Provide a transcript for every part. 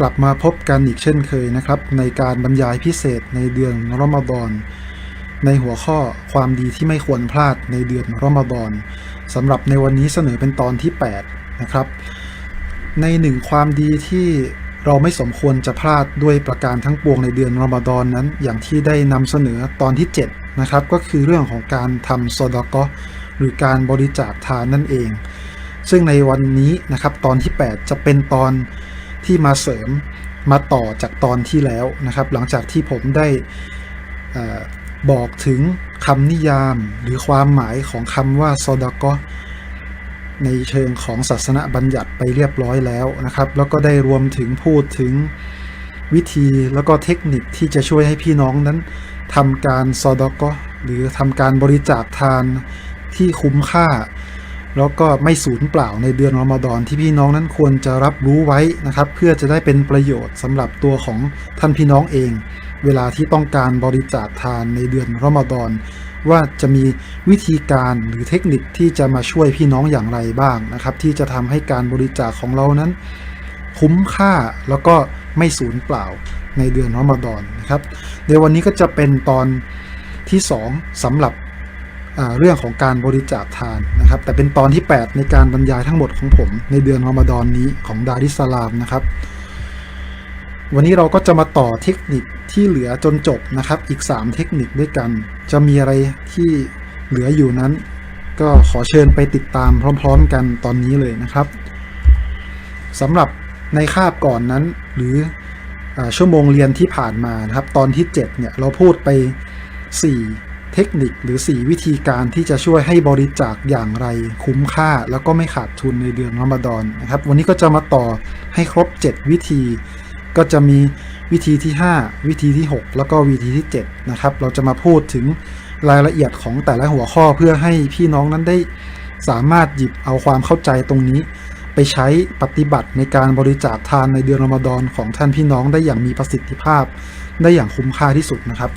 กลับมาพบกันอีกเช่นเคยนะครับ ในการบรรยายพิเศษในเดือนรอมฎอนในหัวข้อความดีที่ไม่ควรพลาดในเดือนรอมฎอนสำหรับในวันนี้เสนอเป็นตอนที่ 8 นะครับ ในหนึ่งความดีที่เราไม่สมควรจะพลาดด้วยประการทั้งปวงในเดือนรอมฎอนนั้น อย่างที่ได้นำเสนอตอนที่ 7 นะครับ ก็คือเรื่องของการทำซอดากอหรือการบริจาคทานนั่นเอง ซึ่งในวันนี้นะครับตอนที่ 8 จะเป็นตอน ที่มาเสริมมาต่อจากตอนที่แล้วนะครับ หลังจากที่ผมได้อบอกถึงคำนิยามหรือความหมายของคำว่าซอดากอในเชิงของศาสนาบัญญัติไปเรียบร้อยแล้วนะครับ แล้วก็ได้รวมถึงพูดถึงวิธีแล้วก็เทคนิคที่จะช่วยให้พี่น้องนั้นทำการซอดากอหรือทำการบริจาคทานที่คุ้มค่า แล้วก็ไม่สูญเปล่าในเดือนรอมฎอนที่พี่น้องนั้นควรจะรับรู้ไว้นะครับ เพื่อจะได้เป็นประโยชน์สำหรับตัวของท่านพี่น้องเอง เวลาที่ต้องการบริจาคทานในเดือนรอมฎอนว่าจะมีวิธีการหรือเทคนิคที่จะมาช่วยพี่น้องอย่างไรบ้างนะครับ ที่จะทำให้การบริจาคของเรานั้น คุ้มค่าแล้วก็ไม่สูญเปล่าในเดือนรอมฎอนนะครับในวันนี้ก็จะเป็นตอนที่ 2สำหรับ เรื่องของการบริจาคทานนะครับ แต่เป็นตอนที่ 8 ในการบรรยายทั้งหมดของผมในเดือนรอมฎอนนี้ของดาริสลามนะครับ วันนี้เราก็จะมาต่อเทคนิคที่เหลือจนจบนะครับ อีก 3 เทคนิคด้วยกัน จะมีอะไรที่เหลืออยู่นั้น ก็ขอเชิญไปติดตามพร้อม ๆ กันตอนนี้เลยนะครับสำหรับในคาบก่อนนั้น หรืออชั่วโมงเรียนที่ผ่านมานะครับ ตอนที่ 7 เนี่ยเราพูดไป 4 ทคนิคหรือ 4 วิธีการที่จะช่วยให้บริจาคอย่างไรคุ้มค่า แล้วก็ไม่ขาดทุนในเดือนรอมฎอนนะครับวันนี้ก็จะมาต่อให้ครบ 7 วิธี ก็จะมีวิธีที่ 5 วิธีที่ 6 แล้วก็วิธีที่7นะครับเราจะมาพูดถึงรายละเอียดของแต่ละหัวข้อเพื่อให้พี่น้องนั้นได้สามารถหยิบเอาความเข้าใจตรงนี้ ไปใช้ปฏิบัติในการบริจาคทานในเดือนรอมฎอนของท่านพี่น้องได้อย่างมีประสิทธิภาพ ได้อย่างคุ้มค่าที่สุดนะครับ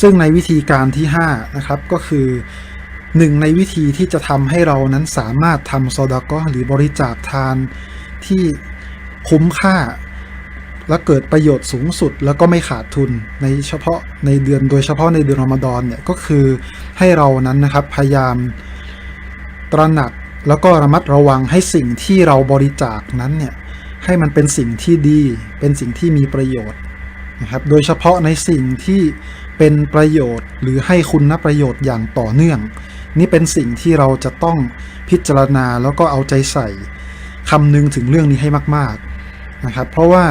ซึ่งในวิธีการที่ 5 นะครับ ก็คือหนึ่งในวิธีที่จะทำให้เรานั้นสามารถทำซอดากอหรือบริจาคทานที่คุ้มค่า และเกิดประโยชน์สูงสุดแล้วก็ไม่ขาดทุนในเฉพาะในเดือนโดยเฉพาะในเดือนรอมฎอนเนี่ยก็คือให้เรานั้นนะครับพยายามตระหนักแล้วก็ระมัดระวังให้สิ่งที่เราบริจาคนั้นเนี่ยให้มันเป็นสิ่งที่ดีเป็นสิ่งที่มีประโยชน์นะครับโดยเฉพาะในสิ่งที่ เป็นประโยชน์ หรือให้คุณนประโยชน์อย่างต่อเนื่อง นี่เป็นสิ่งที่เราจะต้องพิจารณาแล้วก็เอาใจใส่คำนึงถึงเรื่องนี้ให้มาก ๆนะครับ เพราะว่า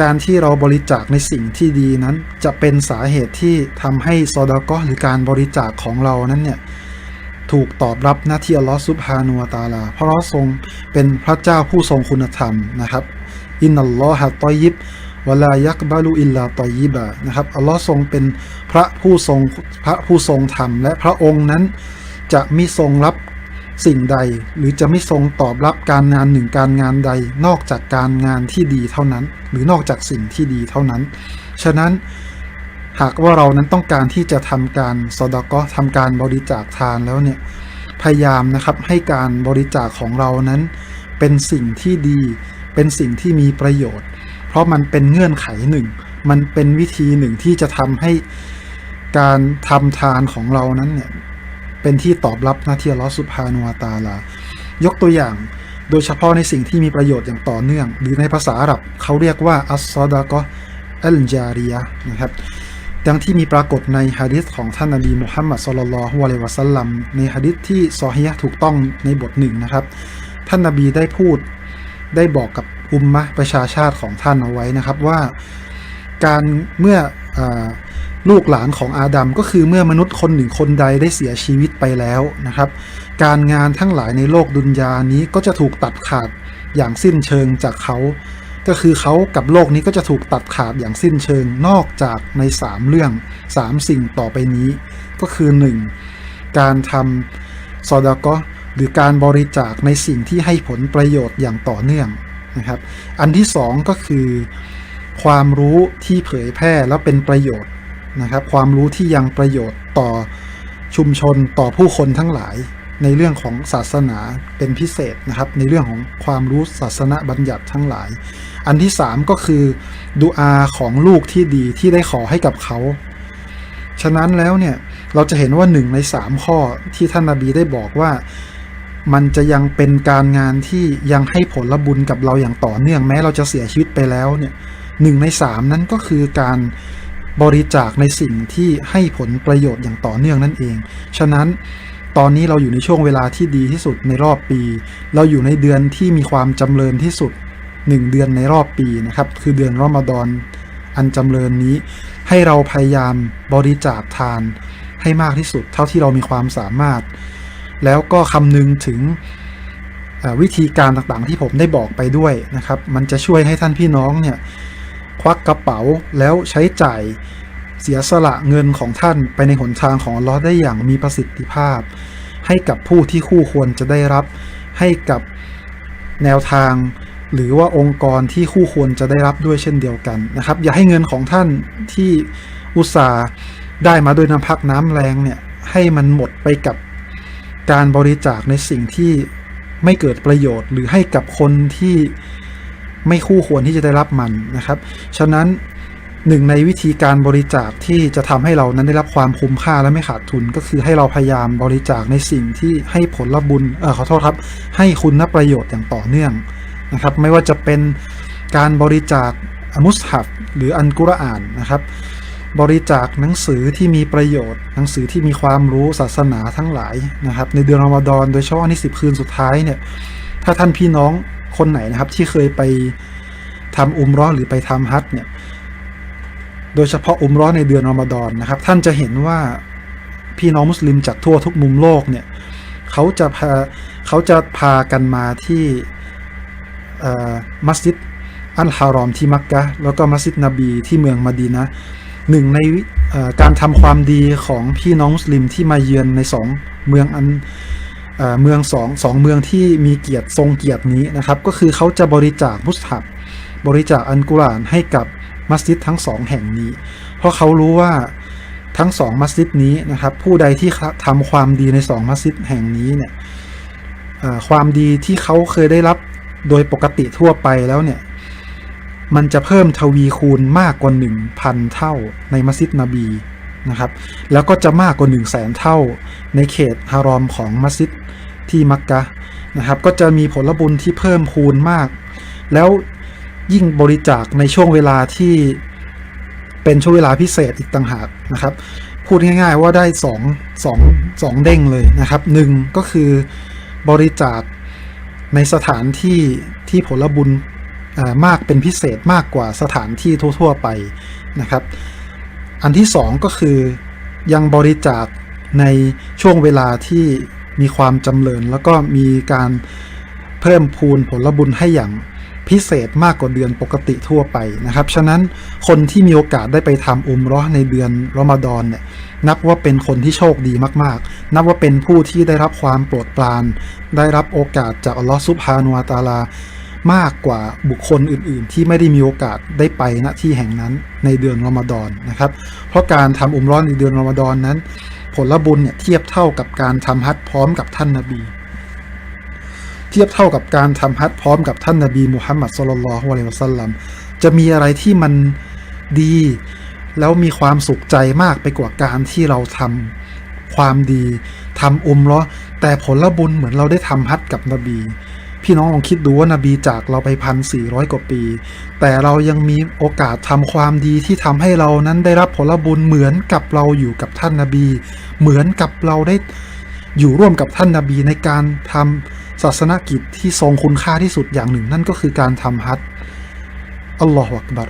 การที่เราบริจาคในสิ่งที่ดีนั้น จะเป็นสาเหตุที่ทำให้ซอดากอหรือการบริจาคของเรานั้นเนี่ยถูกตอบรับหน้าที่อัลลอฮฺซุบฮานุวะตาลา เพราะเราทรงเป็นพระเจ้าผู้ทรงคุณธรรมนะครับ อินนัลลอฮะตอยิบ วลายักบาลูอิลลาตอยิบะนะครับอัลลอฮ์ทรงเป็นพระผู้ทรงพระผู้ทรงธรรม และพระองค์นั้นจะมิทรงรับสิ่งใด หรือจะไม่ทรงตอบรับการงานหนึ่งการงานใด นอกจากการงานที่ดีเท่านั้น หรือนอกจากสิ่งที่ดีเท่านั้น ฉะนั้นหากว่าเรานั้นต้องการที่จะทำการสอดก็ทำการบริจาคทานแล้วเนี่ยพยายามนะครับให้การบริจาคของเรานั้น เป็นสิ่งที่ดี เป็นสิ่งที่มีประโยชน์ เพราะมันเป็นเงื่อนไขหนึ่ง มันเป็นวิธีหนึ่งที่จะทำให้การทำทานของเรานั้นเนี่ย เป็นที่ตอบรับนาที่อัลอสุบฮานวตาลา ยกตัวอย่างโดยเฉพาะในสิ่งที่มีประโยชน์อย่างต่อเนื่อง หรือในภาษาอาหรับเขาเรียกว่า อัสซอดะกออัลจาริยะนะครับดังที่มีปรากฏในฮะดิษของท่านนบีมุฮัมมัดสุลลัลฮุอะลัยวะสัลลัมในฮะดิษที่ซอฮียะถูกต้องในบทหนึ่งนะครับ ท่านนบีได้พูดได้บอกกับ อุมมะประชาชาติของท่านเอาไว้นะครับว่าการเมื่ออลูกหลานของอาดัมก็คือเมื่อมนุษย์คนหนึ่งคนใดได้เสียชีวิตไปแล้วนะครับ การงานทั้งหลายในโลกดุนยานี้ก็จะถูกตัดขาดอย่างสิ้นเชิงจากเขา ก็คือเขากับโลกนี้ก็จะถูกตัดขาดอย่างสิ้นเชิงนอกจากใน 3 เรื่อง 3 สิ่งต่อไปนี้ ก็คือ 1. การทำซอดาก็หรือการบริจาคในสิ่งที่ให้ผลประโยชน์อย่างต่อเนื่อง นะครับ อันที่ 2 ก็คือ ความรู้ที่เผยแพร่แล้วเป็นประโยชน์นะครับ ความรู้ที่ยังประโยชน์ต่อชุมชนต่อผู้คนทั้งหลายในเรื่องของศาสนาเป็นพิเศษนะครับ ในเรื่องของความรู้ศาสนาบัญญัติทั้งหลาย อันที่สามก็คือดูอาของลูกที่ดีที่ได้ขอให้กับเขา ฉะนั้นแล้วเนี่ยเราจะเห็นว่าหนึ่งในสามข้อที่ท่านนาบีได้บอกว่า มันจะยังเป็นการงานที่ยังให้ผลบุญกับเราอย่างต่อเนื่องแม้เราจะเสียชีวิตไปแล้วเนี่ยหนึ่งในสามนั้นก็คือการบริจาคในสิ่งที่ให้ผลประโยชน์อย่างต่อเนื่องนั่นเอง ฉะนั้นตอนนี้เราอยู่ในช่วงเวลาที่ดีที่สุดในรอบปี เราอยู่ในเดือนที่มีความจำเริญที่สุดหนึ่งเดือนในรอบปีนะครับ คือเดือนรอมฎอนอันจำเริญนี้ ให้เราพยายามบริจาคทานให้มากที่สุด เท่าที่เรามีความสามารถ แล้วก็คำนึงถึงวิธีการต่างๆ ที่ผมได้บอกไปด้วยนะครับ มันจะช่วยให้ท่านพี่น้องเนี่ยควักกระเป๋าแล้วใช้จ่ายเสียสละเงินของท่านไปในหนทางของลอได้อย่างมีประสิทธิภาพ ให้กับผู้ที่คู่ควรจะได้รับ ให้กับแนวทาง หรือว่าองค์กรที่คู่ควรจะได้รับด้วยเช่นเดียวกันนะครับ อย่าให้เงินของท่านที่อุตสาห์ได้มาโดยน้ำพักน้ำแรงเนี่ยให้มันหมดไปกับ การบริจาคในสิ่งที่ไม่เกิดประโยชน์ หรือให้กับคนที่ไม่คู่ควรที่จะได้รับมันนะครับ ฉะนั้นหนึ่งในวิธีการบริจาคที่จะทำให้เรานั้นได้รับความคุ้มค่าและไม่ขาดทุน ก็คือให้เราพยายามบริจาคในสิ่งที่ให้ผลบุญเออขอโทษครับ ให้คุณนประโยชน์อย่างต่อเนื่องนะครับ ไม่ว่าจะเป็นการบริจาคมุสฮับหรืออันกุรอานนะครับ บริจาคหนังสือที่มีประโยชน์ หนังสือที่มีความรู้ศาสนาทั้งหลายนะครับ ในเดือนรอมฎอนโดยเฉพาะในสิบคืนสุดท้ายเนี่ย ถ้าท่านพี่น้องคนไหนนะครับ ที่เคยไปทำอุมร้อหรือไปทำฮัจญ์เนี่ย โดยเฉพาะอุมร้อในเดือนรอมฎอนนะครับ ท่านจะเห็นว่าพี่น้องมุสลิมจากทั่วทุกมุมโลกเนี่ยเขาจะพาเขาจะพากันมาที่มัสยิดอัลฮารอมที่มักกะแล้วก็มัสยิดนบีที่เมืองมะดีนะ หนึ่งในการทำความดีของพี่น้องมุสลิมที่มาเยือนในสองเมืองอันเอเมืองสองสองเมืองที่มีเกียรติทรงเกียรตินี้นะครับ ก็คือเขาจะบริจาคมุสฮับบริจาคอันกุรานให้กับมัสยิดทั้งสองแห่งนี้ เพราะเขารู้ว่าทั้งสองมัสยิดนี้นะครับ ผู้ใดที่ทำความดีในสองมัสยิดแห่งนี้เนี่ยความดีที่เขาเคยได้รับโดยปกติทั่วไปแล้วเนี่ย มันจะเพิ่มทวีคูณมากกว่า 1,000 เท่าในมัสยิดนบีนะครับแล้วก็จะมากกว่า 1 0 0 0 0แสนเท่าในเขตฮารอมของมัสยิดที่มักกะนะครับก็จะมีผลบุญที่เพิ่มคูณมาก แล้วยิ่งบริจาคในช่วงเวลาที่เป็นช่วงเวลาพิเศษอีกต่างหากนะครับ พูดง่ายๆว่าได้สองสองสองเด้งเลยนะครับหนึ่งก็คือบริจาคในสถานที่ที่ผลบุญ มากเป็นพิเศษมากกว่าสถานที่ทั่ว ๆ ไปนะครับ อันที่สองก็คือยังบริจาคในช่วงเวลาที่มีความจำเริญแล้วก็มีการเพิ่มพูนผลบุญให้อย่างพิเศษมากกว่าเดือนปกติทั่วไปนะครับ ฉะนั้นคนที่มีโอกาสได้ไปทำอุมร้อในเดือนรอมฎอนเนี่ยนับว่าเป็นคนที่โชคดีมากๆ นับว่าเป็นผู้ที่ได้รับความโปรดปราน ได้รับโอกาสจากอัลลอฮฺซุบฮานุวาตาลา มากกว่าบุคคลอื่นๆ ที่ไม่ได้มีโอกาสได้ไปณที่แห่งนั้นในเดือนรอมฎอนนะครับ เพราะการทำอุมร้อนในเดือนรอมฎอนนั้น ผลบุญเนี่ยเทียบเท่ากับการทำฮัจญ์พร้อมกับท่านนาบี เทียบเท่ากับการทำฮัจญ์พร้อมกับท่านนาบีมุฮัมมัดสุลลัลฮุอะลัยฮิวะซัลลัมจะมีอะไรที่มันดี แล้วมีความสุขใจมากไปกว่าการที่เราทำความดีทำอุมร้อแต่ผลบุญเหมือนเราได้ทำฮัจญ์กับนบี พี่น้องลองคิดดูว่านาบีจากเราไปพันสี่ร้อยกว่าปี แต่เรายังมีโอกาสทำความดีที่ทำให้เรานั้นได้รับผลบุญเหมือนกับเราอยู่กับท่านนาบี เหมือนกับเราได้อยู่ร่วมกับท่านนาบีในการทำศาสนกิจที่ทรงคุณค่าที่สุดอย่างหนึ่ง นั่นก็คือการทำฮัจญ์อัลลอฮฺอักบัร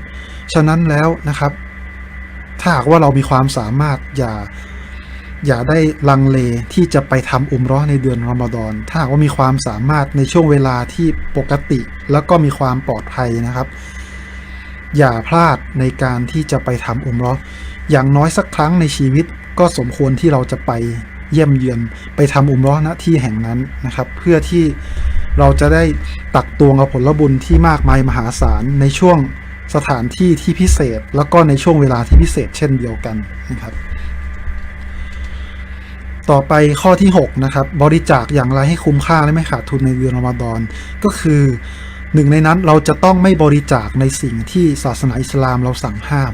ฉะนั้นแล้วนะครับ ถ้าหากว่าเรามีความสามารถอย่า อย่าได้ลังเลที่จะไปทำอุมร้อในเดือนรอมฎอนถ้าหากว่ามีความสามารถในช่วงเวลาที่ปกติ แล้วก็มีความปลอดภัยนะครับ อย่าพลาดในการที่จะไปทำอุมร้ออย่างน้อยสักครั้งในชีวิตก็สมควรที่เราจะไปเยี่ยมเยือนไปทำอุมร้อณที่แห่งนั้นนะครับ เพื่อที่เราจะได้ตักตวงเอาผลบุญที่มากมายมหาศาลในช่วงสถานที่ที่พิเศษ แล้วก็ในช่วงเวลาที่พิเศษเช่นเดียวกันนะครับ ต่อไปข้อที่ 6 นะครับ บริจาคอย่างไรให้คุ้มค่าและไม่ขาดทุนในเดือนรอมฎอนก็คือหนึ่งในนั้นเราจะต้องไม่บริจาคในสิ่งที่ศาสนาอิสลามเราสั่งห้าม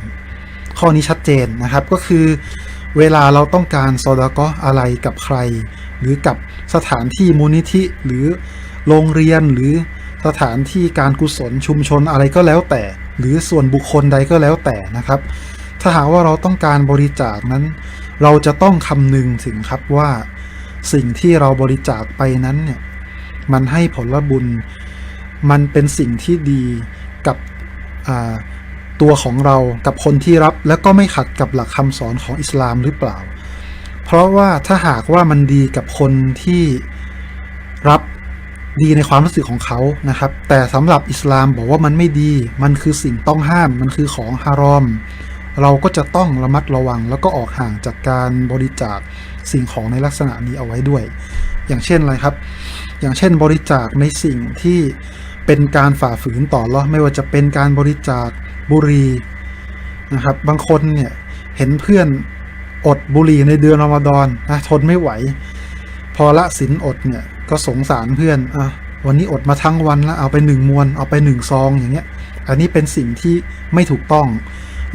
ข้อนี้ชัดเจนนะครับก็คือ เวลาเราต้องการซอดาก็อะไรกับใคร หรือกับสถานที่มูลนิธิหรือโรงเรียนหรือสถานที่การกุศลชุมชนอะไรก็แล้วแต่ หรือส่วนบุคคลใดก็แล้วแต่นะครับ ถ้าหากว่าเราต้องการบริจาคนั้น เราจะต้องคำนึงถึงครับว่าสิ่งที่เราบริจาคไปนั้นเนี่ยมันให้ผลบุญ มันเป็นสิ่งที่ดีกับตัวของเรากับคนที่รับแล้วก็ไม่ขัดกับหลักคำสอนของอิสลามหรือเปล่า เพราะว่าถ้าหากว่ามันดีกับคนที่รับดีในความรู้สึกของเขานะครับ แต่สำหรับอิสลามบอกว่ามันไม่ดี มันคือสิ่งต้องห้าม มันคือของฮารอม เราก็จะต้องระมัดระวัง แล้วก็ออกห่างจากการบริจาคสิ่งของในลักษณะนี้เอาไว้ด้วย อย่างเช่นอะไรครับ อย่างเช่นบริจาคในสิ่งที่เป็นการฝ่าฝืนต่อรอไม่ว่าจะเป็นการบริจาคบุหรี่นะครับ บางคนเนี่ยเห็นเพื่อนอดบุหรี่ในเดือนรอมฎอนนะทนไม่ไหว พอละสินอดเนี่ยก็สงสารเพื่อนอะวันนี้อดมาทั้งวันแล้วเอาไปหนึ่งมวนเอาไปหนึ่งซองอย่างเงี้ย อันนี้เป็นสิ่งที่ไม่ถูกต้อง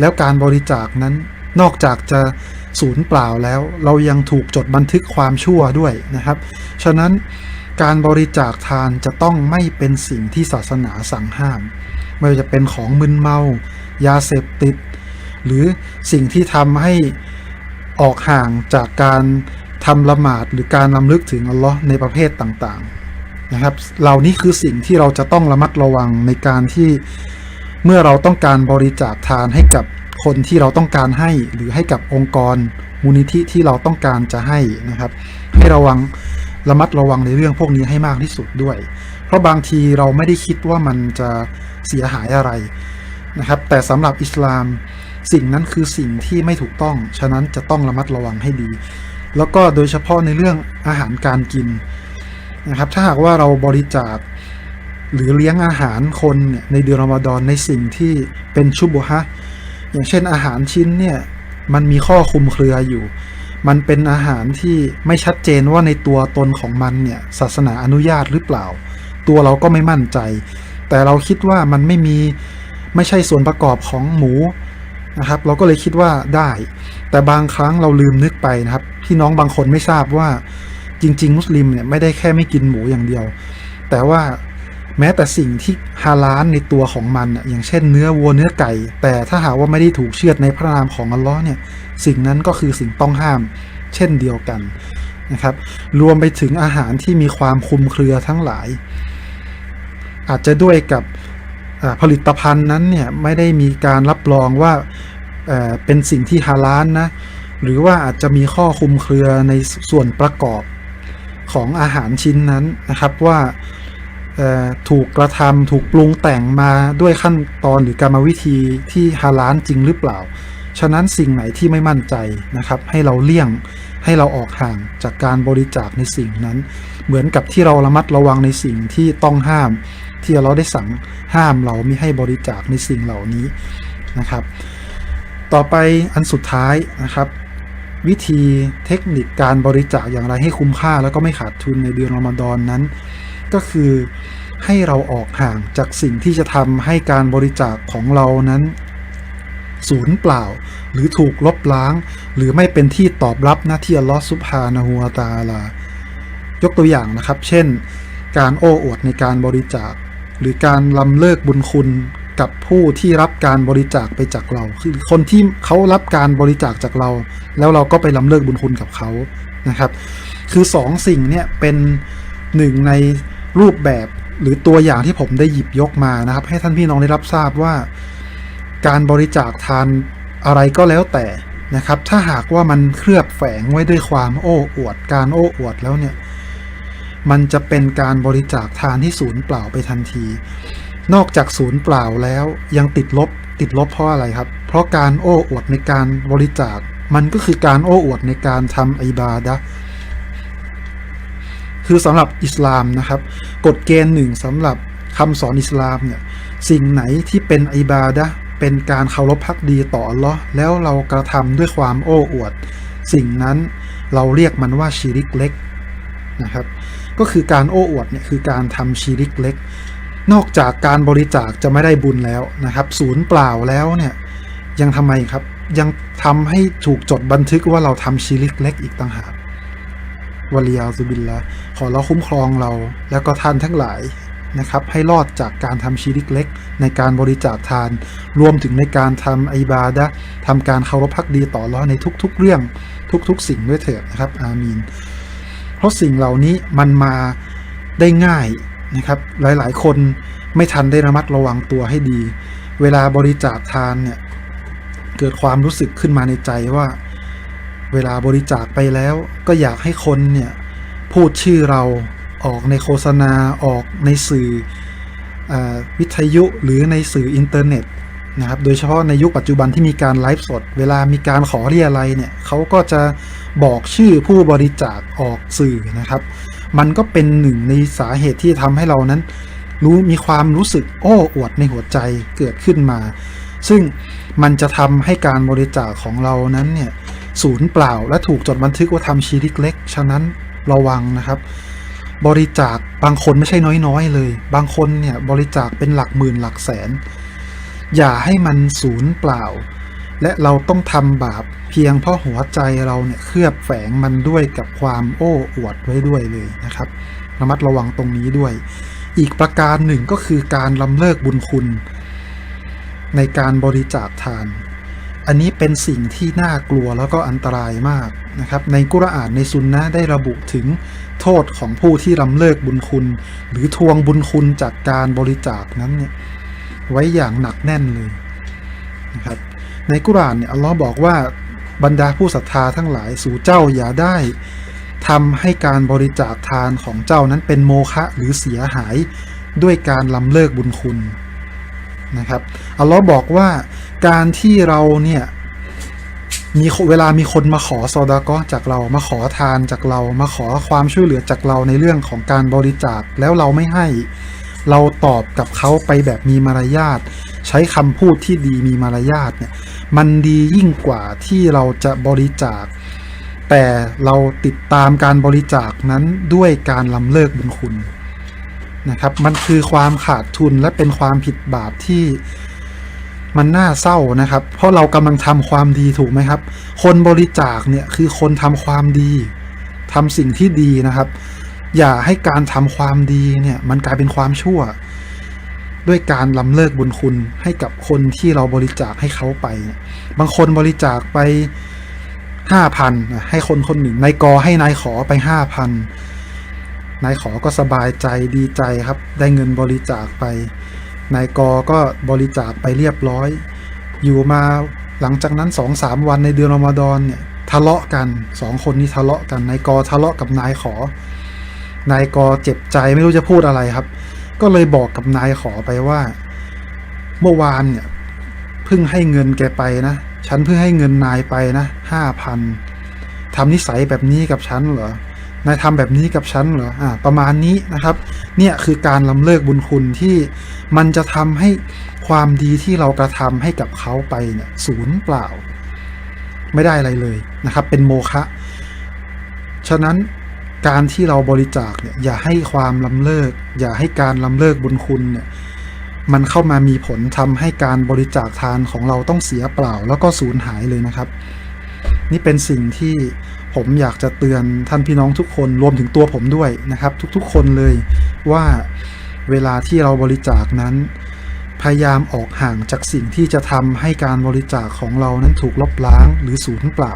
แล้วการบริจาคนั้นนอกจากจะสูญเปล่าแล้ว เรายังถูกจดบันทึกความชั่วด้วยนะครับ ฉะนั้นการบริจาคทานจะต้องไม่เป็นสิ่งที่ศาสนาสั่งห้าม ไม่ว่าจะเป็นของมึนเมา ยาเสพติด หรือสิ่งที่ทำให้ออกห่างจากการทำละหมาดหรือการนำลึกถึงอัลลอฮ์ในประเภทต่างๆนะครับ เหล่านี้คือสิ่งที่เราจะต้องระมัดระวังในการที่ เมื่อเราต้องการบริจาคทานให้กับคนที่เราต้องการให้หรือให้กับองค์กรมูลนิธิที่เราต้องการจะให้นะครับ ให้ระวังระมัดระวังในเรื่องพวกนี้ให้มากที่สุดด้วย เพราะบางทีเราไม่ได้คิดว่ามันจะเสียหายอะไรนะครับ แต่สำหรับอิสลามสิ่งนั้นคือสิ่งที่ไม่ถูกต้อง ฉะนั้นจะต้องระมัดระวังให้ดี แล้วก็โดยเฉพาะในเรื่องอาหารการกินนะครับ ถ้าหากว่าเราบริจาค หรือเลี้ยงอาหารคนเนี่ยในเดือนรอมฎอนในสิ่งที่เป็นชุบุฮะอย่างเช่นอาหารชิ้นเนี่ยมันมีข้อคุมเครืออยู่ มันเป็นอาหารที่ไม่ชัดเจนว่าในตัวตนของมันเนี่ยศาสนาอนุญาตหรือเปล่า ตัวเราก็ไม่มั่นใจ แต่เราคิดว่ามันไม่มีไม่ใช่ส่วนประกอบของหมูนะครับ เราก็เลยคิดว่าได้ แต่บางครั้งเราลืมนึกไปนะครับพี่น้องบางคนไม่ทราบว่าจริง ๆ มุสลิมเนี่ยไม่ได้แค่ไม่กินหมูอย่างเดียว แต่ว่า แม้แต่สิ่งที่ฮาลาลในตัวของมันอย่างเช่นเนื้อวัวเนื้อไก่ แต่ถ้าหากว่าไม่ได้ถูกเชือดในพระนามของอัลลอฮ์เนี่ยสิ่งนั้นก็คือสิ่งต้องห้าม เช่นเดียวกันนะครับ รวมไปถึงอาหารที่มีความคุมเครือทั้งหลาย อาจจะด้วยกับผลิตภัณฑ์นั้นเนี่ยไม่ได้มีการรับรองว่าเป็นสิ่งที่ฮาลาลนะหรือว่าอาจจะมีข้อคุมเครือในส่วนประกอบของอาหารชิ้นนั้นนะครับว่า ถูกกระทำถูกปรุงแต่งมาด้วยขั้นตอนหรือกรรมวิธีที่ฮาลาลจริงหรือเปล่า ฉะนั้นสิ่งไหนที่ไม่มั่นใจนะครับ ให้เราเลี่ยงให้เราออกห่างจากการบริจาคในสิ่งนั้น เหมือนกับที่เราระมัดระวังในสิ่งที่ต้องห้าม ที่เราได้สั่งห้ามเราไม่ให้บริจาคในสิ่งเหล่านี้นะครับ ต่อไปอันสุดท้ายนะครับ วิธีเทคนิคการบริจาคอย่างไรให้คุ้มค่า แล้วก็ไม่ขาดทุนในเดือนรอมฎอนนั้น ก็คือให้เราออกห่างจากสิ่งที่จะทำให้การบริจาคของเรานั้นสูญเปล่า หรือถูกลบล้าง หรือไม่เป็นที่ตอบรับหน้าที่อัลลอฮฺซุบฮานะฮูวาตาลายกตัวอย่างนะครับ เช่น การโอ้อวดในการบริจาค หรือการลำเลิกบุญคุณกับผู้ที่รับการบริจาคไปจากเรา คือคนที่เขารับการบริจาคจากเรา แล้วเราก็ไปลำเลิกบุญคุณกับเขานะครับ คือสองสิ่งเนี่ยเป็นหนึ่งใน รูปแบบหรือตัวอย่างที่ผมได้หยิบยกมานะครับ ให้ท่านพี่น้องได้รับทราบว่า การบริจาคทานอะไรก็แล้วแต่นะครับ ถ้าหากว่ามันเคลือบแฝงไว้ด้วยความโอ้อวด การโอ้อวดแล้วเนี่ยมันจะเป็นการบริจาคทานที่ศูนย์เปล่าไปทันที นอกจากศูนย์เปล่าแล้วยังติดลบติดลบเพราะอะไรครับ เพราะการโอ้อวดในการบริจาค มันก็คือการโอ้อวดในการทำอิบาดะ คือสำหรับอิสลามนะครับ กฎเกณฑ์หนึ่งสำหรับคำสอนอิสลามเนี่ยสิ่งไหนที่เป็นอิบาดะเป็นการเคารพพักดีต่ออัลลอฮ์แล้วเรากระทำด้วยความโอ้อวด สิ่งนั้นเราเรียกมันว่าชีริกเล็กนะครับ ก็คือการโอ้อวดเนี่ยคือการทำชีริกเล็ก นอกจากการบริจาคจะไม่ได้บุญแล้วนะครับ ศูนย์เปล่าแล้วเนี่ยยังทำไมครับยังทำให้ถูกจดบันทึกว่าเราทำชีริกเล็กอีกต่างหาก วลียาซุบิลละขอเราคุ้มครองเรา แล้วก็ท่านทั้งหลายนะครับให้รอดจากการทำชีริกเล็ก ในการบริจาคทาน รวมถึงในการทำอิบาดะทำการเคารพพักดีต่ออัลเลอฮ์ในทุกๆเรื่องทุกๆ สิ่งด้วยเถิดนะครับ อามีน เพราะสิ่งเหล่านี้มันมาได้ง่ายนะครับ หลายๆ คนไม่ทันได้ระมัดระวังตัวให้ดี เวลาบริจาคทานเนี่ย เกิดความรู้สึกขึ้นมาในใจว่า เวลาบริจาคไปแล้วก็อยากให้คนเนี่ยพูดชื่อเราออกในโฆษณาออกในสื่ออวิทยุหรือในสื่ออินเทอร์เน็ตนะครับโดยเฉพาะในยุคปัจจุบันที่มีการไลฟ์สด เวลามีการขอเรียอะไรเนี่ยเขาก็จะบอกชื่อผู้บริจาคออกสื่อนะครับ มันก็เป็นหนึ่งในสาเหตุที่ทำให้เรานั้น รู้มีความรู้สึกโอ้อวดในหัวใจเกิดขึ้นมา ซึ่งมันจะทำให้การบริจาคของเรานั้นเนี่ย ศูนย์เปล่า และถูกจดบันทึกว่าทำชีริกเล็ก ฉะนั้นระวังนะครับ บริจาคบางคนไม่ใช่น้อยๆ เลย บางคนเนี่ยบริจาคเป็นหลักหมื่นหลักแสน อย่าให้มันศูนย์เปล่า และเราต้องทำบาปเพียงเพราะหัวใจเราเนี่ยเคลือบแฝงมันด้วยกับความโอ้อวดไว้ด้วยเลยนะครับระมัดระวังตรงนี้ด้วย อีกประการหนึ่งก็คือการลำเลิกบุญคุณ ในการบริจาคทาน อันนี้เป็นสิ่งที่น่ากลัวแล้วก็อันตรายมากนะครับ ในกุรอานในซุนนะได้ระบุถึงโทษของผู้ที่ลำเลิกบุญคุณ หรือทวงบุญคุณจากการบริจาคนั้นเนี่ยไว้อย่างหนักแน่นเลยนะครับในกุรอานเนี่ยอัลลอฮ์บอกว่าบรรดาผู้ศรัทธาทั้งหลายสู่เจ้าอย่าได้ทำให้การบริจาคทานของเจ้านั้นเป็นโมฆะหรือเสียหายด้วยการลำเลิกบุญคุณนะครับอัลลอฮ์บอกว่า การที่เราเนี่ยมีเวลามีคนมาขอซอดาก็จากเรามาขอทานจากเรามาขอความช่วยเหลือจากเราในเรื่องของการบริจาคแล้วเราไม่ให้ เราตอบกับเขาไปแบบมีมารยาทใช้คำพูดที่ดีมีมารยาทเนี่ยมันดียิ่งกว่าที่เราจะบริจาค แต่เราติดตามการบริจาคนั้นด้วยการลำเลิกบุญคุณนะครับ มันคือความขาดทุนและเป็นความผิดบาปที่ มันน่าเศร้านะครับ เพราะเรากำลังทำความดีถูกไหมครับ คนบริจาคเนี่ยคือคนทำความดีทำสิ่งที่ดีนะครับ อย่าให้การทำความดีเนี่ยมันกลายเป็นความชั่ว ด้วยการล้ำเลิกบุญคุณให้กับคนที่เราบริจาคให้เขาไป บางคนบริจาคไปห้าพันให้คนคนหนึ่งนายกอให้นายขอไปห้าพันนายขอก็สบายใจดีใจครับ ได้เงินบริจาคไป นายกอก็บริจาคไปเรียบร้อย อยู่มาหลังจากนั้นสองสามวันในเดือนรอมฎอนเนี่ยทะเลาะกันสองคนนี้ทะเลาะกันนายกอทะเลาะกับนายขอนายกอเจ็บใจไม่รู้จะพูดอะไรครับ ก็เลยบอกกับนายขอไปว่า เมื่อวานเนี่ยเพิ่งให้เงินแกไปนะฉันเพิ่งให้เงินนายไปนะห้าพันทำนิสัยแบบนี้กับฉันเหรอ นายทำแบบนี้กับฉันเหรออ่าประมาณนี้นะครับ เนี่ยคือการลำเลิกบุญคุณที่มันจะทำให้ความดีที่เรากระทำให้กับเขาไปเนี่ยศูนย์เปล่า ไม่ได้อะไรเลยนะครับ เป็นโมฆะฉะนั้นการที่เราบริจาคเนี่ยอย่าให้ความลำเลิก อย่าให้การลำเลิกบุญคุณเนี่ยมันเข้ามามีผลทำให้การบริจาคทานของเราต้องเสียเปล่า แล้วก็สูญหายเลยนะครับ นี่เป็นสิ่งที่ ผมอยากจะเตือนท่านพี่น้องทุกคนรวมถึงตัวผมด้วยนะครับ ทุกๆคนเลยว่าเวลาที่เราบริจาคนั้น พยายามออกห่างจากสิ่งที่จะทำให้การบริจาคของเรานั้นถูกลบล้างหรือสูญเปล่า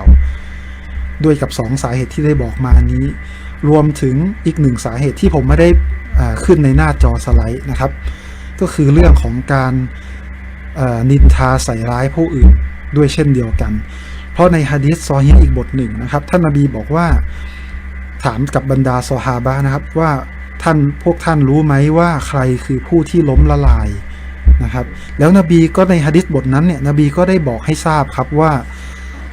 ด้วยกับ 2 สาเหตุที่ได้บอกมานี้ รวมถึงอีกหนึ่งสาเหตุที่ผมไม่ได้ขึ้นในหน้าจอสไลด์นะครับ ก็คือเรื่องของการนินทาใส่ร้ายผู้อื่นด้วยเช่นเดียวกัน เพราะในฮะดีษซอฮีฮ์อีกบทหนึ่งนะครับ ท่านนบีบอกว่าถามกับบรรดาซอฮาบะนะครับว่าท่านพวกท่านรู้ไหมว่าใครคือผู้ที่ล้มละลายนะครับ แล้วนบีก็ในฮะดิษบทนั้นเนี่ยนบีก็ได้บอกให้ทราบครับว่า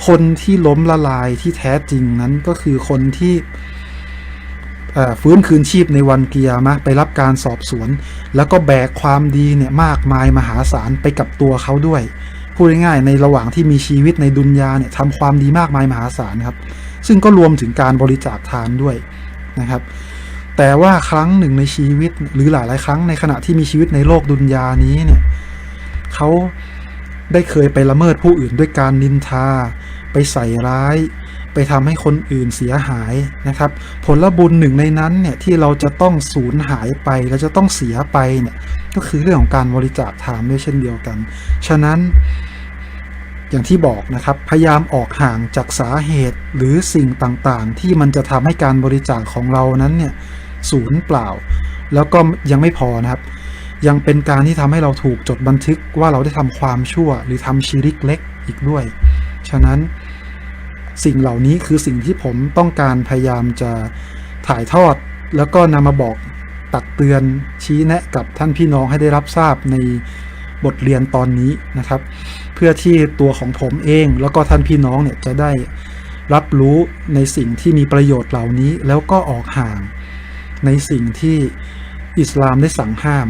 คนที่ล้มละลายที่แท้จริงนั้นก็คือคนที่ฟื้นคืนชีพในวันเกียร์มะไปรับการสอบสวน แล้วก็แบกความดีเนี่ยมากมายมหาศาลไปกับตัวเขาด้วย พูดง่ายๆในระหว่างที่มีชีวิตในดุนยาเนี่ยทำความดีมากมายมหาศาลครับ ซึ่งก็รวมถึงการบริจาคทานด้วยนะครับ แต่ว่าครั้งหนึ่งในชีวิตหรือหลายๆครั้งในขณะที่มีชีวิตในโลกดุนยานี้เนี่ยเขาได้เคยไปละเมิดผู้อื่นด้วยการนินทา ไปใส่ร้าย ไปทำให้คนอื่นเสียหายนะครับ ผลบุญหนึ่งในนั้นเนี่ยที่เราจะต้องสูญหายไปและจะต้องเสียไปเนี่ยก็คือเรื่องของการบริจาคทานด้วยเช่นเดียวกัน ฉะนั้น อย่างที่บอกนะครับ พยายามออกห่างจากสาเหตุหรือสิ่งต่างๆ ที่มันจะทำให้การบริจาคของเรานั้นเนี่ยศูนย์เปล่า แล้วก็ยังไม่พอนะครับ ยังเป็นการที่ทำให้เราถูกจดบันทึกว่าเราได้ทำความชั่ว หรือทำชีริกเล็กอีกด้วย ฉะนั้นสิ่งเหล่านี้คือสิ่งที่ผมต้องการพยายามจะถ่ายทอด แล้วก็นำมาบอกตักเตือนชี้แนะกับท่านพี่น้องให้ได้รับทราบในบทเรียนตอนนี้นะครับ พื่อที่ตัวของผมเอง แล้วก็ท่านพี่น้องเนี่ยจะได้รับรู้ในสิ่งที่มีประโยชน์เหล่านี้ แล้วก็ออกห่าง ในสิ่งที่อิสลามได้สั่งห้าม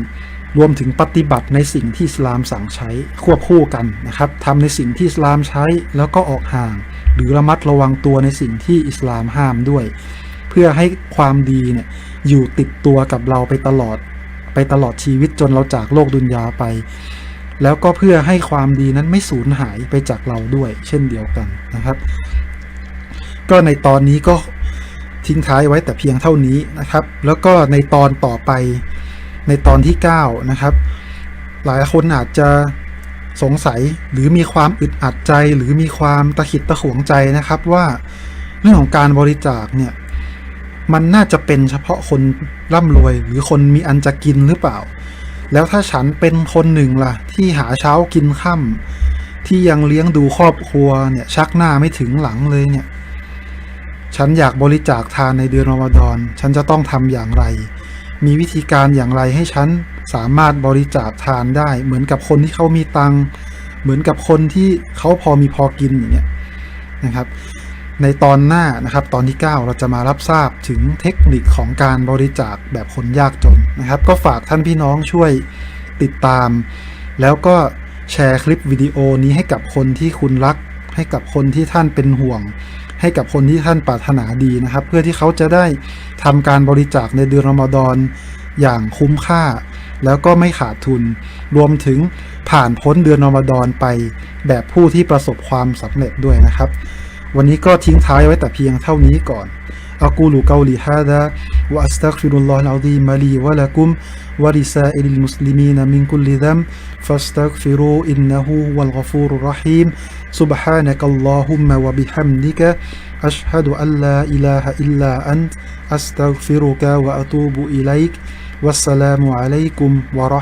รวมถึงปฏิบัติในสิ่งที่อิสลามสั่งใช้ควบคู่กันนะครับทำในสิ่งที่อิสลามใช้แล้วก็ออกห่าง หรือระมัดระวังตัวในสิ่งที่อิสลามห้ามด้วย เพื่อให้ความดีเนี่ยอยู่ติดตัวกับเราไปตลอด ไปตลอดชีวิตจนเราจากโลกดุนยาไป แล้วก็เพื่อให้ความดีนั้นไม่สูญหายไปจากเราด้วย เช่นเดียวกันนะครับ ก็ในตอนนี้ก็ทิ้งท้ายไว้แต่เพียงเท่านี้นะครับ แล้วก็ในตอนต่อไปในตอนที่ 9 นะครับ หลายคนอาจจะสงสัยหรือมีความอึดอัดใจ หรือมีความตะขิดตะขวงใจนะครับว่าเรื่องของการบริจาคเนี่ยมันน่าจะเป็นเฉพาะคนร่ำรวย หรือคนมีอันจะกินหรือเปล่า แล้วถ้าฉันเป็นคนหนึ่งล่ะ ที่หาเช้ากินค่ำที่ยังเลี้ยงดูครอบครัวเนี่ย ชักหน้าไม่ถึงหลังเลยเนี่ย ฉันอยากบริจาคทานในเดือนรอมฎอน ฉันจะต้องทำอย่างไร มีวิธีการอย่างไรให้ฉันสามารถบริจาคทานได้ เหมือนกับคนที่เขามีตังเหมือนกับคนที่เขาพอมีพอกินอย่างเงี้ยนะครับ ในตอนหน้านะครับตอนที่ 9 เราจะมารับทราบถึงเทคนิคของการบริจาคแบบคนยากจนนะครับ ก็ฝากท่านพี่น้องช่วยติดตาม แล้วก็แชร์คลิปวิดีโอนี้ให้กับคนที่คุณรัก ให้กับคนที่ท่านเป็นห่วง ให้กับคนที่ท่านปรารถนาดีนะครับ เพื่อที่เขาจะได้ทำการบริจาคในเดือนรอมฎอนอย่างคุ้มค่า แล้วก็ไม่ขาดทุน รวมถึงผ่านพ้นเดือนรอมฎอนไปแบบผู้ที่ประสบความสำเร็จด้วยนะครับ วันนี้ก็ทิ้งท้ายไว้แต่เพียงเท่านี้ก่อน أقول قولي هذا وأستغفر الله العظيم لي ولكم ولسائر المسلمين من كل ذنب فاستغفروا إنه هو الغفور الرحيم سبحانك اللهم وبحمدك أشهد أن لا إله إلا أنت أستغفرك وأتوب إليك والسلام عليكم ورحمة